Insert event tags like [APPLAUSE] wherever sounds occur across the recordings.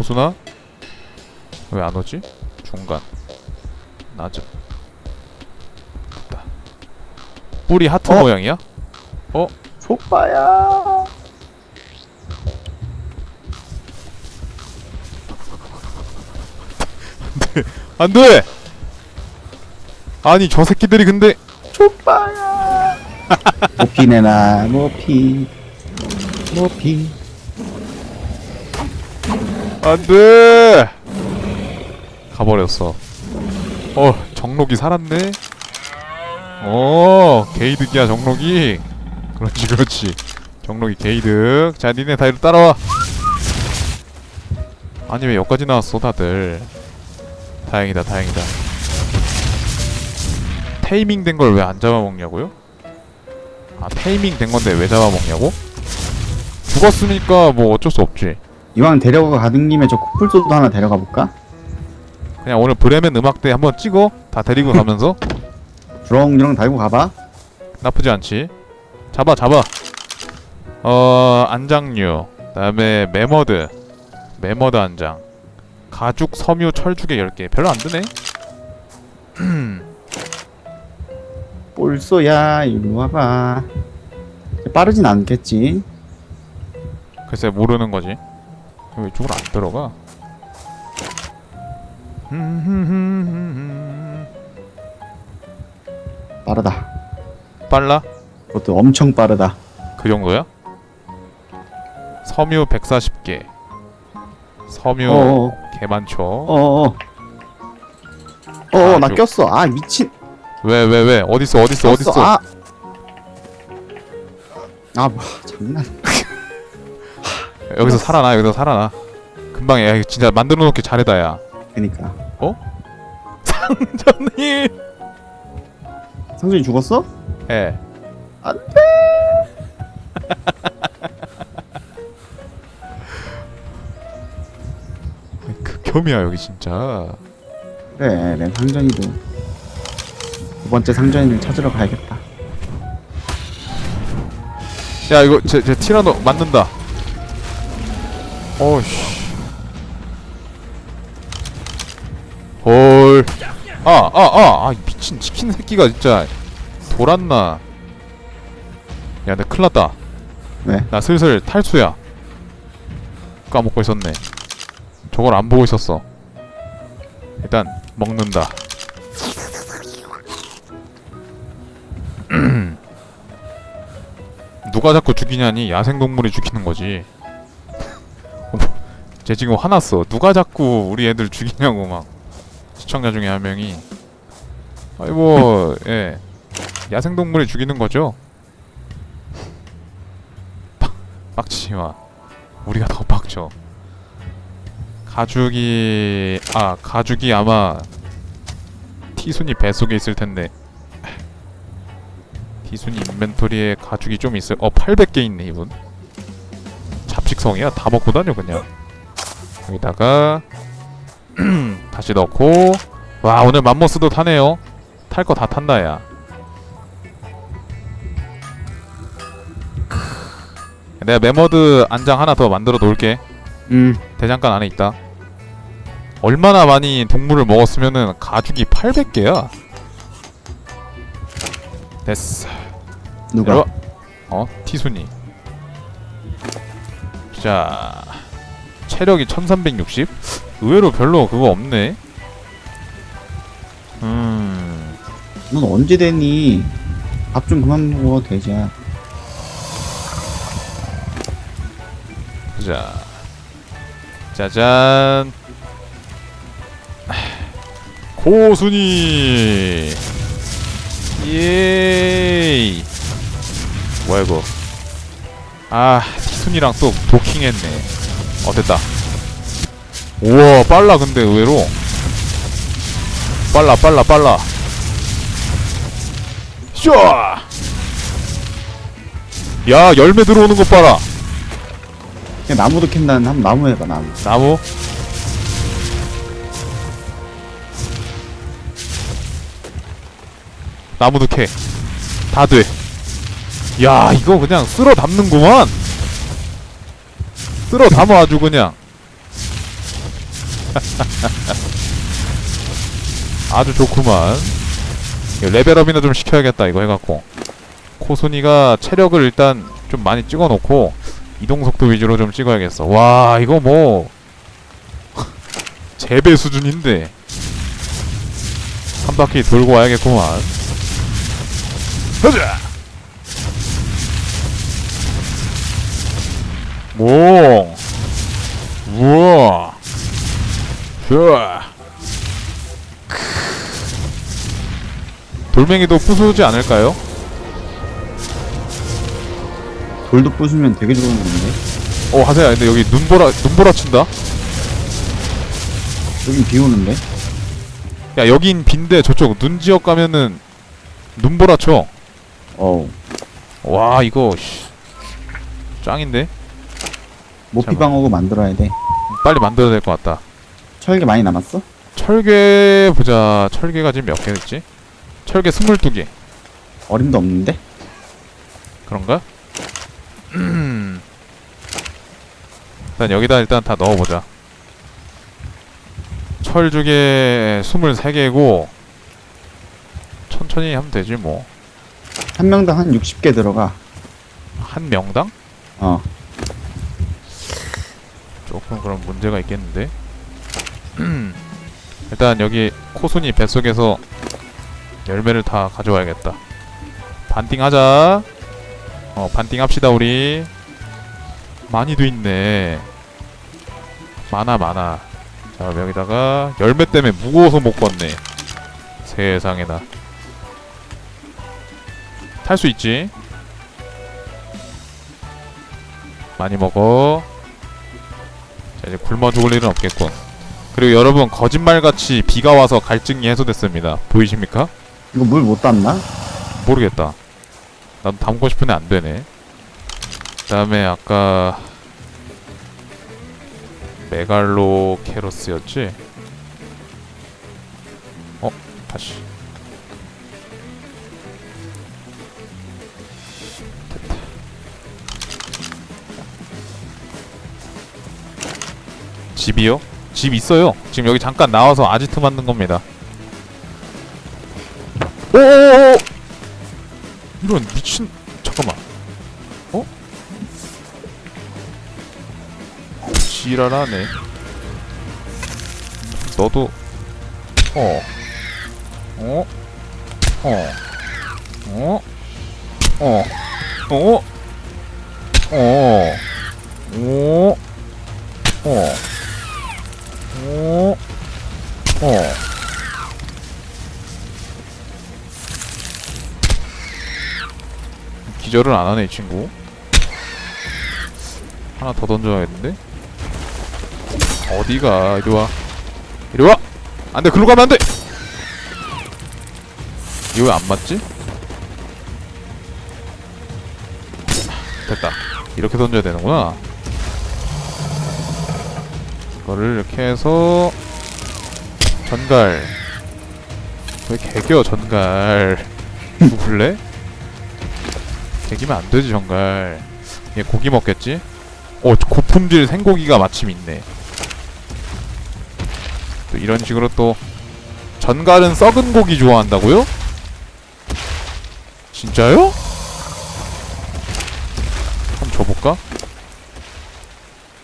보수나? 왜 안 오지? 중간 낮아 됐다 뿌리 하트 어? 모양이야? 족바야. 안돼! 아니 저 새끼들이 근데 족바야. 모피 내놔 모피 모피. 안돼! 가버렸어 어 정록이 살았네? 어 게이득이야 정록이 그렇지 그렇지 정록이 게이득 자 니네 다 이리 따라와 아니 왜 여기까지 나왔어 다들 다행이다 다행이다 테이밍 된 걸 왜 안 잡아먹냐고요? 아 테이밍 된 건데 왜 잡아먹냐고? 죽었으니까 뭐 어쩔 수 없지 이왕 데려가 가는 김에 저 코뿔소도 하나 데려가 볼까? 그냥 오늘 브레멘 음악대 한번 찍어. 다 데리고 가면서. [LAUGHS] 주렁주렁 달고 가봐. 나쁘지 않지. 잡아 잡아. 어 안장류. 그다음에 메머드. 메머드 안장. 가죽 섬유 철쭉의 10개. 별로 안 드네. [CLEARS THROAT] 뿔소야 이리 와봐. 빠르진 않겠지. 글쎄 모르는 거지. 왜 이쪽으로 안 들어가 빠르다. 빨라? 그것도 엄청 빠르다. 그 정도야? 섬유 140개 섬유 어어 개 많죠 어어. 어어 나 아주- 꼈어. 아 미친. 왜 왜 왜 어딨어 어딨어 어딨어 꼈어. 아. 아, 뭐, [LAUGHS] 장난. 여기서 살아나? 여기서 살아나? 금방 야 이거 진짜 만들어 놓기 잘해다 야. 그니까. 상전님 상준이 죽었어? 예. 안 극혐이야 [LAUGHS] 여기 진짜. 그래, 내 상전이도. 두 번째 상전이를 찾으러 가야겠다. 야 이거 제, 제 티라노 맞는다 어이씨. 헐 아 아 아 아 미친 치킨 새끼가 진짜 돌았나. 야내 큰일 났다. 왜? 나 슬슬 탈수야. 까먹고 있었네. 저걸 안 보고 있었어. 일단 먹는다. [CLEARS THROAT] 누가 자꾸 죽이냐니 야생동물이 죽이는 거지 쟤 지금 화났어. 누가 자꾸 우리 애들 죽이냐고 막. 시청자 중에 한 명이. 아이 뭐예. 야생동물이 죽이는 거죠? 빡치지 마. 우리가 더 빡쳐. 가죽이 아 가죽이 아마 티순이 뱃속에 있을 텐데. 티순이 인벤토리에 가죽이 좀 있을 어 800개 있네 이분. 잡식성이야? 다 먹고 다녀 그냥 여기다가 [CLEARS THROAT] 다시 넣고. 와 오늘 맘모스도 타네요. 탈 거 다 탄다 야. 내가 메머드 안장 하나 더 만들어 놓을게. 음, 대장간 안에 있다. 얼마나 많이 동물을 먹었으면은 가죽이 800개야. 됐어. 누가? 내려와. 어? 티순이. 자 체력이 1360 의외로 별로 그거 없네 음 넌 언제 되니? 밥 좀 그만 먹어, 돼지야. 자, 짜잔. 고순이. 예이. 뭐야 이거? 아, 티순이랑 또 도킹했네. 어 됐다. 우와 빨라 근데 의외로. 빨라 빨라 빨라. 쇼. 야 열매 들어오는 것 봐라. 그냥 나무도 캔다는 한번 나무 해봐, 나무. 나무 나무도 캐 다 돼 야 이거 그냥 쓸어 담는구만 쓸어 담아 아주 그냥. [LAUGHS] 아주 좋구만. 레벨업이나 좀 시켜야겠다 이거 해갖고. 코순이가 체력을 일단 좀 많이 찍어놓고 이동속도 위주로 좀 찍어야겠어. 와 이거 뭐. [LAUGHS] 재배 수준인데. 한 바퀴 돌고 와야겠구만. 가자 오 우와 좋아 돌멩이도 부수지 않을까요? 돌도 부수면 되게 좋은 건데. 어 하세요 근데 여기 눈보라 눈보라 친다 여긴 비 오는데. 야 여긴 빈데 저쪽 눈 지역 가면은 눈보라 쳐. 어우. 와 이거 씨, 짱인데 모피방어구 만들어야 돼. 빨리 만들어야 될 것 같다. 철개 많이 남았어? 철개 보자 철개가 지금 몇 개 됐지? 철개 스물두 개 어림도 없는데? 그런가? [CLEARS THROAT] 일단 여기다 일단 다 넣어보자. 철주개 스물세 개고 천천히 하면 되지 뭐. 한 명당 한 60개 들어가. 한 명당? 어. 조금 그런 문제가 있겠는데? [CLEARS THROAT] 일단 여기 코순이 뱃속에서 열매를 다 가져와야겠다. 반띵하자. 어 반띵합시다 우리. 많이도 있네. 많아 많아. 자 여기다가 열매 때문에 무거워서 못 걷네. 세상에나. 탈 수 있지? 많이 먹어 자 이제 굶어 죽을 일은 없겠군. 그리고 여러분 거짓말같이 비가 와서 갈증이 해소됐습니다. 보이십니까? 이거 물못 땄나? 모르겠다. 나도 담고 싶은데 안 되네. 그다음에 아까 메갈로 캐로스였지? 어 다시. 집이요? 집 있어요. 지금 여기 잠깐 나와서 아지트 만든 겁니다. 오오오! 이런 미친 잠깐만. 어? 지랄하네. 너도 어. 어? 어. 어? 어. 어? 어. 어. 어. 어. 어. 기절을 안 하네 이 친구. 하나 더 던져야겠는데? 어디가? 이리 와. 이리 와. 안돼, 글로 가면 안돼. 이거 왜 안 맞지? 됐다. 이렇게 던져야 되는구나. 이거를 이렇게 해서 전갈. 왜 개겨 전갈? [LAUGHS] 죽을래? 개기면 안 되지 전갈. 얘 고기 먹겠지? 어 고품질 생고기가 마침 있네. 또 이런 식으로 또 전갈은 썩은 고기 좋아한다고요? 진짜요? 한번 줘볼까?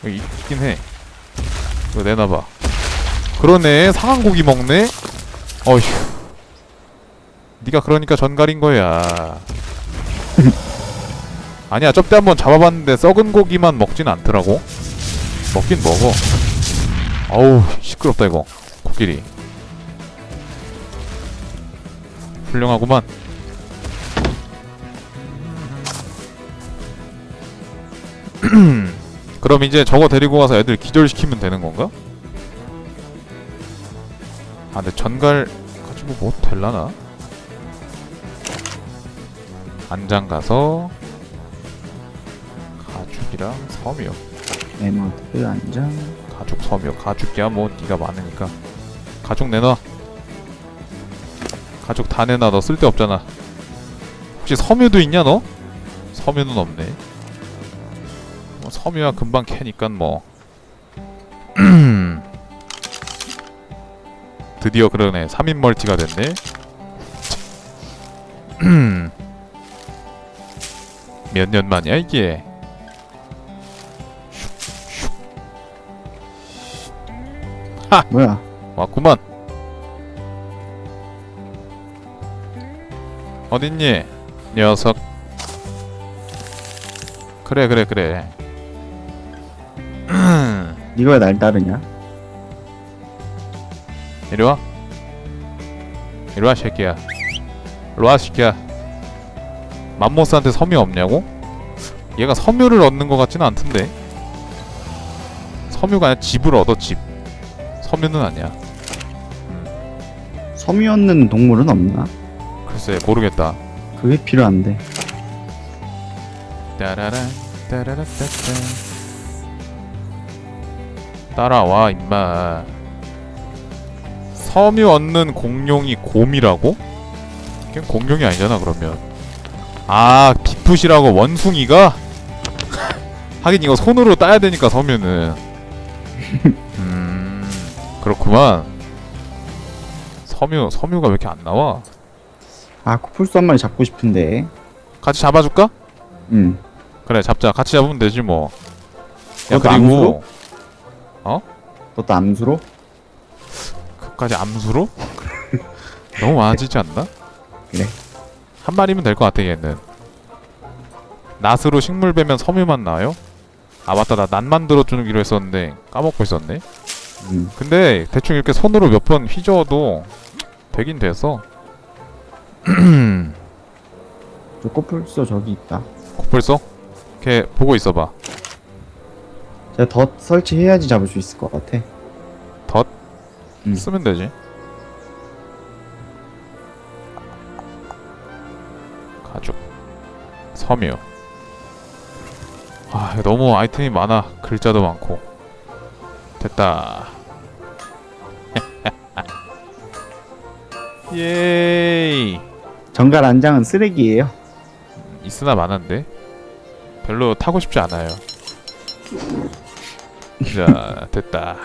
여기 있긴 해. 이거 내놔봐. 그러네 상한 고기 먹네. 어휴. 네가 그러니까 전갈인 거야. [LAUGHS] 아니야 저때 한번 잡아봤는데 썩은 고기만 먹진 않더라고. 먹긴 먹어. 어우 시끄럽다 이거 코끼리. 훌륭하구만. [CLEARS THROAT] 그럼 이제 저거 데리고 가서 애들 기절시키면 되는 건가? 아 근데 전갈 가지고 뭐 될라나? 안장 가서 가죽이랑 섬유 에너드 안장. 가죽 섬유 가죽이야 뭐 네가 많으니까 가죽 내놔 가죽 다 내놔 너 쓸데없잖아 혹시 섬유도 있냐 너? 섬유는 없네 뭐 섬유야 금방 캐니까 뭐. [CLEARS THROAT] 드디어 그러네. 3인 멀티가 됐네. [CLEARS THROAT] 몇 년 만이야 이게? 뭐야? 왔구만. 어딨니? 녀석. 그래 그래 그래 [CLEARS THROAT] 네가 왜 날 따르냐? 이리 와. 이리 와 새끼야. 이리 와 새끼야. 맘모스한테 섬유 없냐고? 얘가 섬유를 얻는 것 같지는 않던데. 섬유가 아니라 집을 얻어 집. 섬유는 아니야. 섬유 얻는 동물은 없나? 글쎄 모르겠다. 그게 필요한데. 따라란 따라라따따 따라와 임마 섬유 얻는 공룡이 곰이라고? 걔 공룡이 아니잖아 그러면 아 비풋이라고 원숭이가? [LAUGHS] 하긴 이거 손으로 따야 되니까 섬유는 음 그렇구만 섬유 섬유가 왜 이렇게 안 나와? 아 코뿔소 한 마리 잡고 싶은데. 같이 잡아줄까? 응. 그래 잡자 같이 잡으면 되지 뭐. 야 그것도 그 리고 너또 암수로? 그까지 암수로? [LAUGHS] 너무 많아지지 않나? 그래. 한 마리면 될 것 같아 얘는. 낫으로 식물 베면 섬유만 나와요? 아 맞다 나 낫 만들어주기로 했었는데 까먹고 있었네. 응. 근데 대충 이렇게 손으로 몇 번 휘저어도 되긴 됐어. [CLEARS THROAT] 저 코뿔소 저기 있다. 코뿔소? 걔 보고 있어봐. 제가 덧 설치해야지 잡을 수 있을 것 같아. 덧? 응. 쓰면 되지. 가죽, 섬유. 아, 너무 아이템이 많아. 글자도 많고. 됐다. [LAUGHS] 예이. 정갈 안장은 쓰레기예요. 있으나 마나인데 별로 타고 싶지 않아요. 자, 됐다.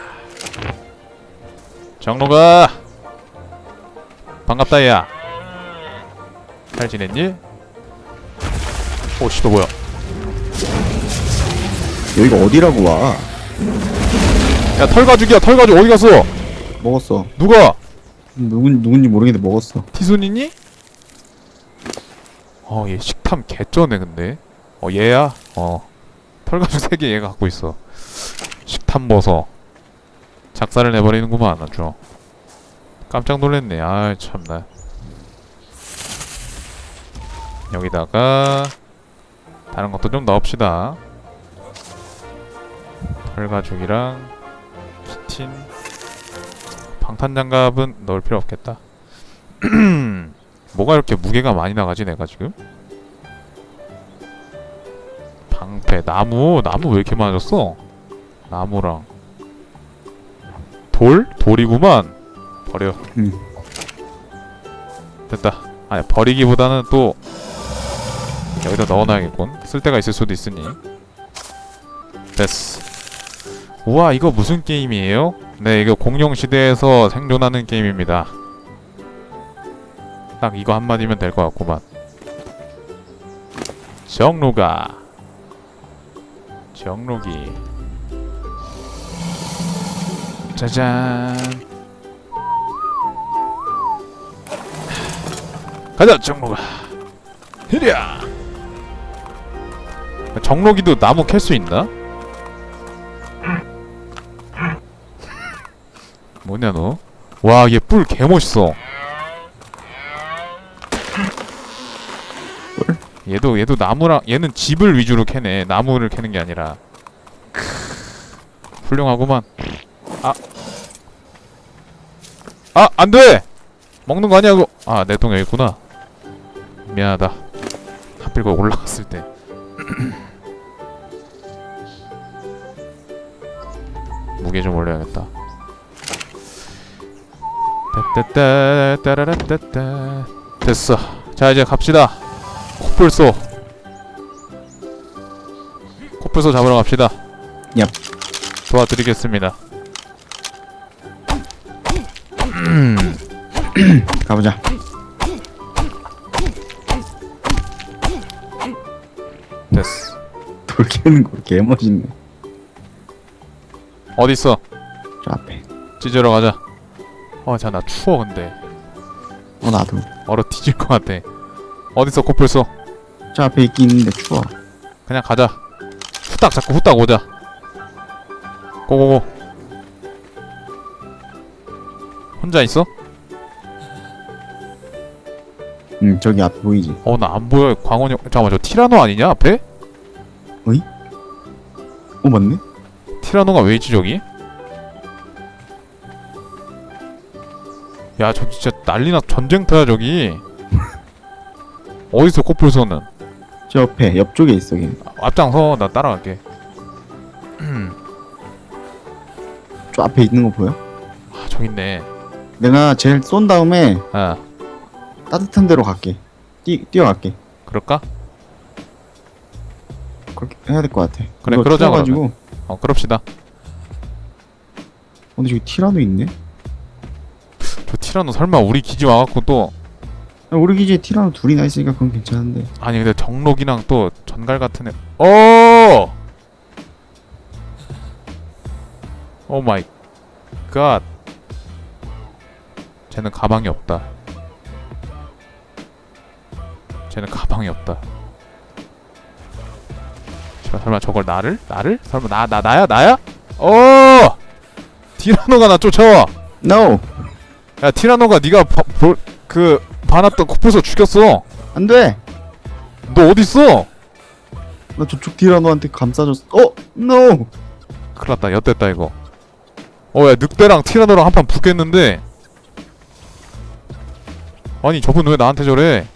정로가 반갑다 야. 잘 지냈니? 오씨 너 뭐야? 여기가 어디라고 와? 야 털가죽이야 털가죽 어디 갔어? 먹었어. 누가? 누군 누군지 모르겠는데 먹었어. 티순이니? 어얘 식탐 개쩌네 근데 어 얘야? 어 털가죽 세 개 얘가 갖고 있어 식탐 버서 작살을 내버리는구만 아주. 깜짝 놀랐네. 아 참나. 여기다가 다른 것도 좀 넣읍시다. 털가죽이랑 키틴. 방탄장갑은 넣을 필요 없겠다. [CLEARS THROAT] 뭐가 이렇게 무게가 많이 나가지 내가 지금? 방패 나무? 나무 왜 이렇게 많아졌어? 나무랑 돌? 돌이구만. 버려. 응. 됐다. 아니 버리기보다는 또 여기다 넣어놔야겠군. 쓸데가 있을 수도 있으니. 됐어. 우와 이거 무슨 게임이에요? 네 이거 공룡 시대에서 생존하는 게임입니다. 딱 이거 한마디면 될 것 같구만. 정로가. 정로기 짜잔. 가자 정로가. 히랴 정로기도 나무 캘 수 있나? 뭐냐 너? 와 얘 뿔 개멋있어. 얘도 얘도 나무랑 얘는 집을 위주로 캐네. 나무를 캐는 게 아니라. 크, 훌륭하구만. 아 아, 안 돼! 먹는 거 아니야, 그거. 아, 내똥 여기 있구나. 미안하다. 하필 거 올라갔을 때. [CLEARS THROAT] 무게 좀 올려야겠다. 따따따 따라라따따 됐어. 자 이제 갑시다. 코뿔소. 코뿔소 잡으러 갑시다. 얍. 도와드리겠습니다. [CLEARS THROAT] 가보자. 됐어. 돌 캐는 거 개멋있네. 어디 있어? 저 앞에. 찢으러 가자. 어, 자, 나 추워 근데. 어 나도. 얼어 뒤질 것 같아. 어디 있어, 코뿔소? 저 앞에 있긴 있는데 추워. 그냥 가자. 후딱 잡고 후딱 오자. 고고고. 혼자 있어? 응 저기 앞에 보이지. 어, 나 안 보여. 광원이. 잠깐만, 저 티라노 아니냐 앞에? 어 맞네. 티라노가 왜 있지 저기? 야, 저 진짜 난리나 전쟁터야 저기. [LAUGHS] 어디서 코뿔소는? 저 옆에 옆쪽에 있어 걔. 아, 앞장서, 나 따라갈게. 저 앞에 있는 거 보여? 아, 저기 있네. 내가 쟤를 쏜 다음에 아, 따뜻한 데로 갈게. 뛰 뛰어갈게. 그럴까? 그렇게 해야 될 것 같아. 그래, 이거 그러자, 튀어가지고. 어, 그럽시다. 어, 근데 저기 티라노 있네. 저 티라노 설마 우리 기지 와갖고 또 아, 우리 기지에 티라노 둘이나 있으니까 그건 괜찮은데. 아니 근데 정록이랑 또 전갈 같은 애. 어! 오 마이 갓. 쟤는 가방이 없다. 쟤는 가방이 없다. 설마 저걸 나를? 나를? 설마 나, 나, 나야? 나야? 어! 티라노가 나 쫓아와! No. 야 티라노가 네가 바, 볼, 그 반았던 코뿔소 죽였어. 안 돼. 너 어디 있어? 나 저쪽 티라노한테 감싸줬어. 어, no. 큰일 났다. 엿됐다 이거. 어 야 늑대랑 티라노랑 한 판 붙겠는데. 아니 저분 왜 나한테 저래?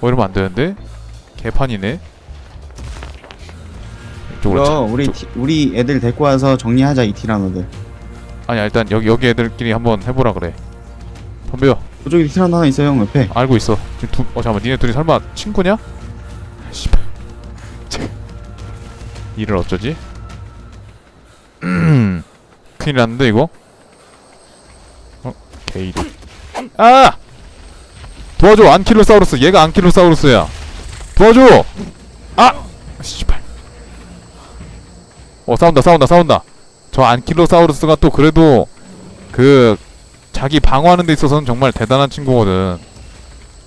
어 이러면 안 되는데? 개판이네. 이쪽으로 차. 그럼 우리 티, 우리 애들 데리고 와서 정리하자 이 티라노들. 아니 일단 여기 여기 애들끼리 한번 해보라 그래. 덤벼. 저쪽에 티라노 하나 있어요 형 옆에. 알고 있어. 지금 두, 어 잠깐만 니네 둘이 설마 친구냐? 씨발. [LAUGHS] 쟤. 일을 어쩌지? 음. [CLEARS THROAT] 큰일 났는데 이거? 어? 게이드. 아! 도와줘 안킬로사우루스 얘가 안킬로사우루스야. 도와줘. 아! 씨발. 어 싸운다 싸운다 싸운다. 저 안킬로사우루스가 또 그래도 그 자기 방어하는 데 있어서는 정말 대단한 친구거든.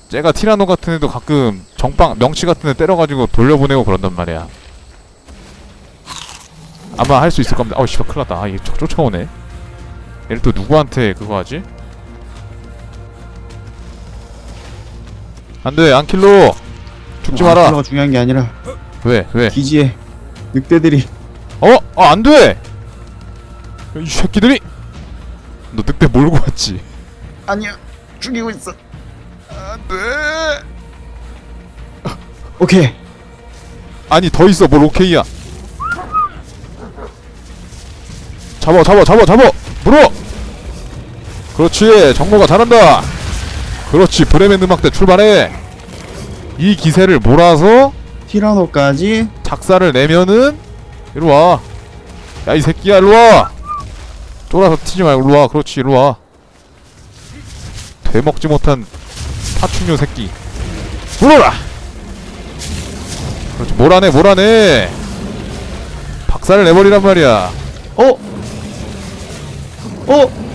쟤가 티라노 같은 애도 가끔 정빵 명치 같은 애 때려가지고 돌려보내고 그런단 말이야. 아마 할 수 있을 겁니다. 어우 씨발 큰일 났다. 아, 얘 쫓- 쫓아오네. 얘를 또 누구한테 그거 하지? 안돼 안킬로 죽지 마라. 티라노가 중요한 게 아니라 왜 왜? 기지에 늑대들이 어? 어 안돼! 이 새끼들이! 너 늑대 몰고 왔지? 아니야 죽이고 있어. 안돼! 오케이. 아니 더 있어 뭘 오케이야 잡아 잡아 잡아 잡아 물어 그렇지 정모가 잘한다 그렇지. 브레멘 음악대 출발해. 이 기세를 몰아서 티라노까지 작사를 내면은 이리 와 야 이 새끼야 이리 와. 쫄아서 튀지 말고 이리 와. 그렇지 이리 와. 되먹지 못한 파충류 새끼. 물어라! 그렇지 몰아내 몰아내. 박살을 내버리란 말이야. 어? 어?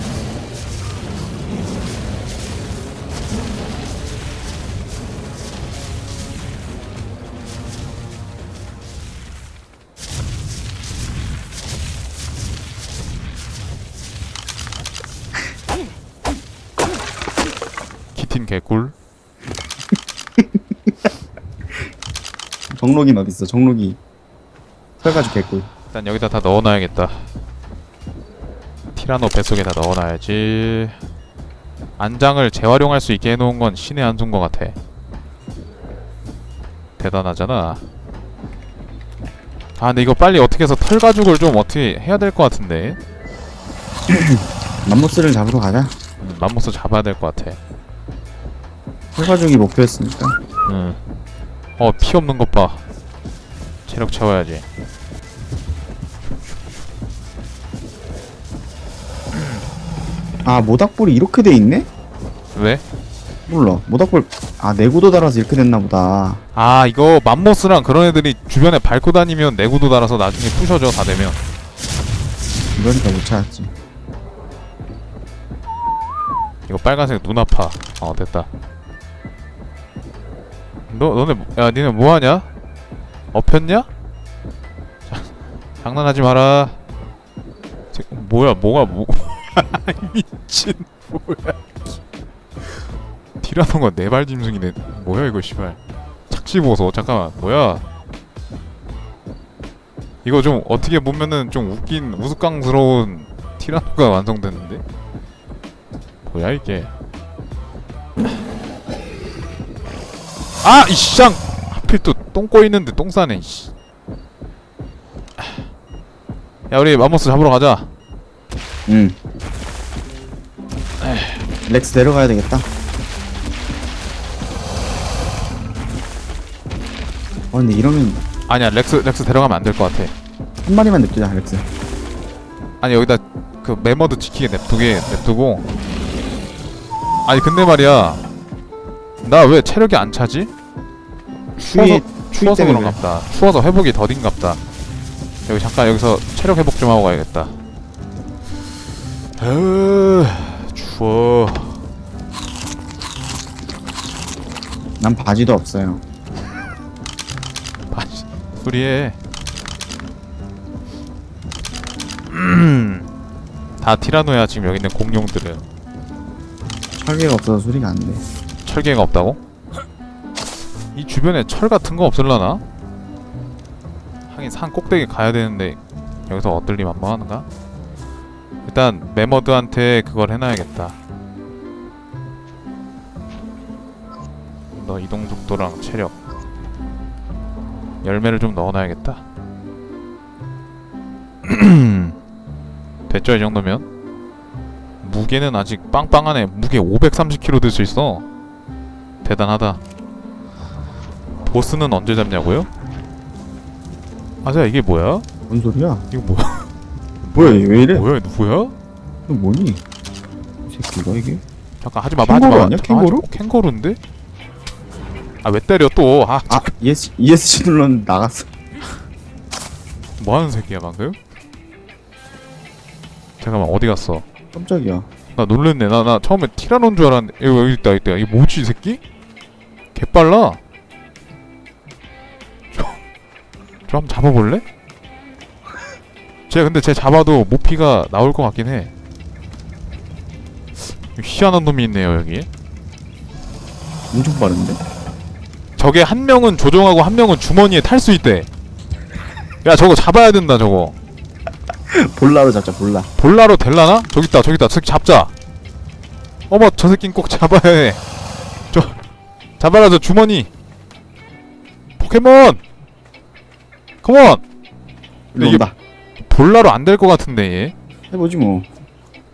정록이는 어디 있어? 정록이 설가지 개꿀. 일단 여기다 다 넣어놔야겠다 티라노 뱃속에 다 넣어놔야지 안장을 재활용할 수 있게 해놓은 건 신의 한 수인 것 같아 대단하잖아 아 근데 이거 빨리 어떻게 해서 털 가죽을 좀 어떻게 해야 될 것 같은데 [CLEARS THROAT] 맘모스를 잡으러 가자. 음, 맘모스 잡아야 될 것 같아 설가족이 목표였으니까. 응. 어, 피 없는 것 봐. 체력 채워야지. 아 모닥불이 이렇게 돼 있네? 왜? 몰라 모닥불 아 내구도 달아서 이렇게 됐나 보다 아 이거 맘모스랑 그런 애들이 주변에 밟고 다니면 내구도 달아서 나중에 부셔져 다 되면 이러니까 못 찾았지 이거 빨간색 눈 아파 어 됐다 너 너네 뭐- 야 니네 뭐하냐? 엎혔냐? 자, 장난하지 마라. 제, 뭐야 뭐가 뭐 [LAUGHS] 미친 뭐야. 티라노가 네발 짐승이네. 뭐야 이거 씨발. 착지 보소. 잠깐만 뭐야? 이거 좀 어떻게 보면은 좀 웃긴 우스꽝스러운 티라노가 완성됐는데? 뭐야 이게 아! 이쌍! 하필 또 똥 꼬이는데 똥 싸네 이씨. 야 우리 맘모스 잡으러 가자. 응. 렉스 내려가야 되겠다. 어 근데 이러면 아니야 렉스 렉스 데려가면 안 될 것 같아. 한 마리만 냅두자 렉스. 아니 여기다 그 메머드 지키게 냅두게 냅두고. 아니 근데 말이야 나 왜 체력이 안 차지? 추위 추위 추워서 때문에. 그런갑다. 추워서 회복이 더딘갑다. 여기 잠깐 여기서 체력 회복 좀 하고 가야겠다. 으 추워. 난 바지도 없어요. 바지 소리해. 음. 다 티라노야 지금 여기 있는 공룡들은. 철개가 없어서 소리가 안 돼 철개가 없다고? 이 주변에 철 같은 거 없을라나? 하긴 산 꼭대기 가야 되는데 여기서 얻들림 한번 하는가? 일단 메머드한테 그걸 해놔야겠다 너 이동 속도랑 체력 열매를 좀 넣어놔야겠다 [CLEARS THROAT] 됐죠 이 정도면? 무게는 아직 빵빵하네 무게 530kg 들 수 있어 대단하다 보스는 언제 잡냐고요? 아자 이게 뭐야? 뭔 소리야 이거 뭐야? 뭐야 이게 왜 이래 뭐야 누구야? 이거 뭐니 이 새끼가 이게 잠깐 하지 마봐 하지 캥거루 마봐 아니야? 캥거루? 마. 캥거루인데? 아 왜 때려 또? 아 아 ES, ESC 눌렀는데 나갔어 뭐하는 새끼야 방금? 잠깐만 어디 갔어? 깜짝이야 나 놀랬네 나 나 처음에 티라노인 줄 알았는데 여기, 여기 있다 여기 있다 이게 뭐지 이 새끼? 개빨라. 저, 저 한번 잡아볼래? 쟤 근데 쟤 잡아도 모피가 나올 것 같긴 해. 희한한 놈이 있네요 여기. 엄청 빠른데? 저게 한 명은 조종하고 한 명은 주머니에 탈 수 있대. 야 저거 잡아야 된다 저거. 볼라로 잡자 볼라. 볼라로 될라나? 저기 있다 저기 있다. 저 새끼 잡자. 어머 저 새끼는 꼭 잡아야 해저 잡아라 저 주머니. 포켓몬! 컴온! 일로 이게- 온다. 볼라로 안 될 것 같은데 얘. 해보지 뭐.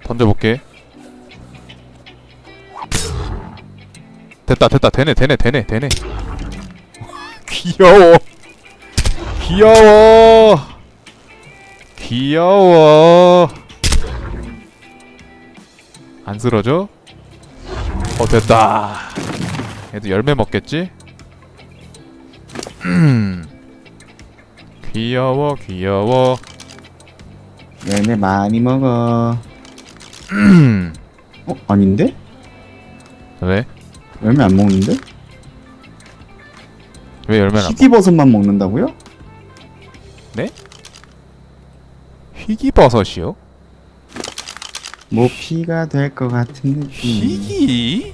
던져볼게. 됐다 됐다. 되네 되네 되네 되네. [LAUGHS] 귀여워. 귀여워. 귀여워. 안 쓰러져? 어 됐다 얘도 열매 먹겠지? 음. [CLEARS THROAT] 귀여워 귀여워 얘네 많이 먹어 음. [CLEARS THROAT] 어? 아닌데? 왜? 열매 안 먹는데? 왜 열매를 안 희귀버섯만 먹는다고요? 희귀버섯이요? 뭐 피가 될 것 같은 느낌 희귀?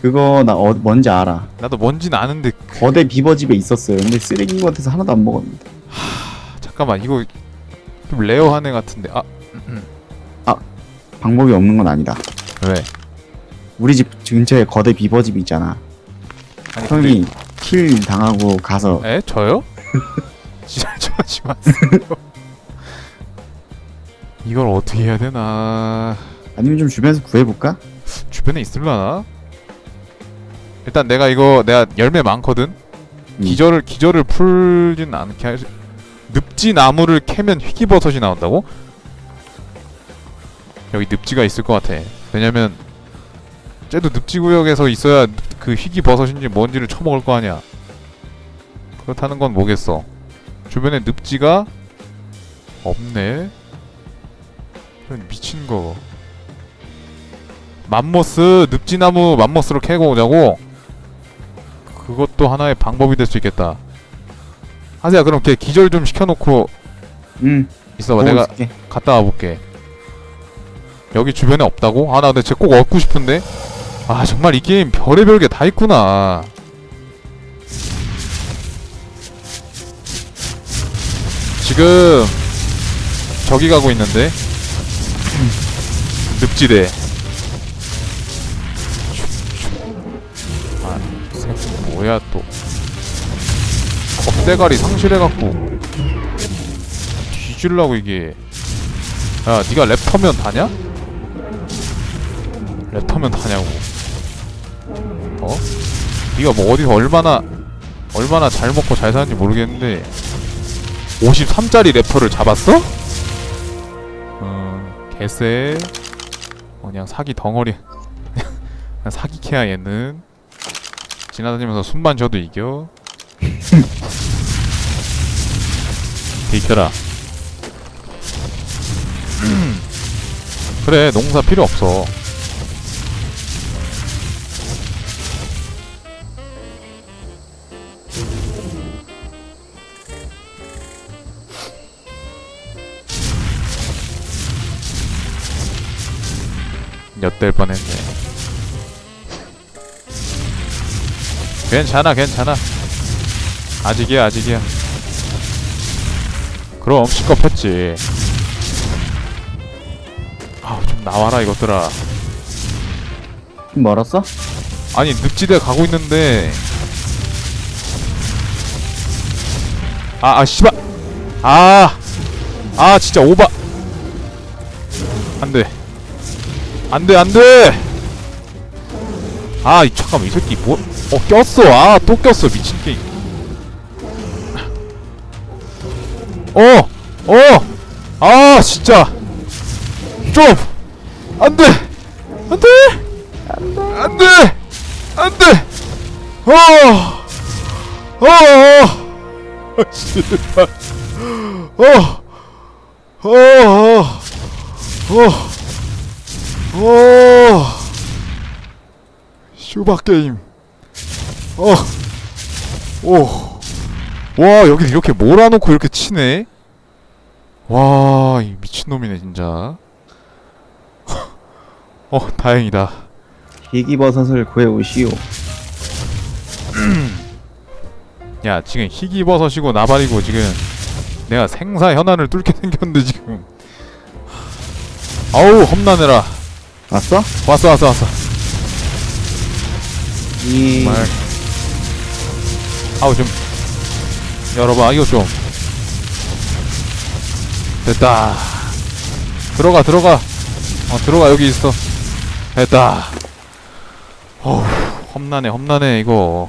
그거 나 어, 뭔지 알아 나도 뭔진 아는데 거대 비버집에 있었어요 근데 쓰레기인 것 같아서 하나도 안 먹었는데 잠깐만 이거 좀 레어한 애 같은데 아 방법이 없는 건 아니다 왜? 우리 집 근처에 거대 비버집이 있잖아 아니 형이 킬 당하고 가서 에? 저요? 지랄 좀 하지 마세요 이걸 어떻게 해야 되나 아니면 좀 주변에서 구해볼까? 주변에 있을라나? 일단 내가 이거 내가 열매 많거든? 음. 기절을 기절을 풀진 않게 할 수... 늪지 나무를 캐면 희귀버섯이 나온다고? 여기 늪지가 있을 것 같아 왜냐면 쟤도 늪지 구역에서 있어야 그 희귀 버섯인지 뭔지를 처먹을 거 아니야 그렇다는 건 뭐겠어 주변에 늪지가 없네 미친 거 맘모스 늪지나무 맘모스로 캐고 오자고 그것도 하나의 방법이 될 수 있겠다. 하세야 그럼 걔 기절 좀 시켜놓고 응 있어봐. 보고 내가 있을게. 갔다 와볼게. 여기 주변에 없다고? 아 나 근데 쟤 꼭 얻고 싶은데? 아 정말 이 게임 별의별 게 다 있구나. 지금 저기 가고 있는데? 늪지대 뭐야 또. 겁대가리 상실해갖고. 뒤질라고 이게. 야 니가 랩터면 다냐? 랩터면 다냐고. 어? 니가 뭐 어디서 얼마나 얼마나 잘 먹고 잘 사는지 모르겠는데. 53짜리 랩터를 잡았어? 어 개쎄. 어, 그냥 사기 덩어리. [LAUGHS] 그냥 사기 캐야 얘는 지나다니면서 숨만 쉬어도 이겨? [LAUGHS] 비켜라. 그래 농사 필요 없어. 엿될 뻔했네 괜찮아 괜찮아. 아직이야 아직이야. 그럼 시겁했지. 아우 좀 나와라 이것들아. 좀 멀었어? 아니 늪지대 가고 있는데. 아아 씨발. 아아 진짜 오바. 안돼. 안돼 안돼! 아 이- 잠깐만 이 새끼 뭐 어 꼈어. 아 또 꼈어 미친 게임. 어 어 아 진짜. 좀. 안돼. 안돼. 안돼. 안돼. 어. 어, 어, 씨발, 어, 어, 어, 어, 어, 슈바 게임, 어, 오, 와 여기 이렇게 몰아놓고 이렇게 치네, 와, 이 미친 놈이네 진짜, [LAUGHS] 어, 다행이다. 희귀버섯을 구해오시오. [CLEARS THROAT] 야 지금 희귀버섯이고 나발이고 지금 내가 생사 현안을 뚫게 [LAUGHS] 생겼는데 지금. 아우 험난해라. 왔어? 왔어 왔어 왔어. 이 정말 아우 좀. 열어봐 이거 좀. 됐다. 들어가 들어가. 어 들어가 여기 있어. 됐다. 어우 험난해 험난해 이거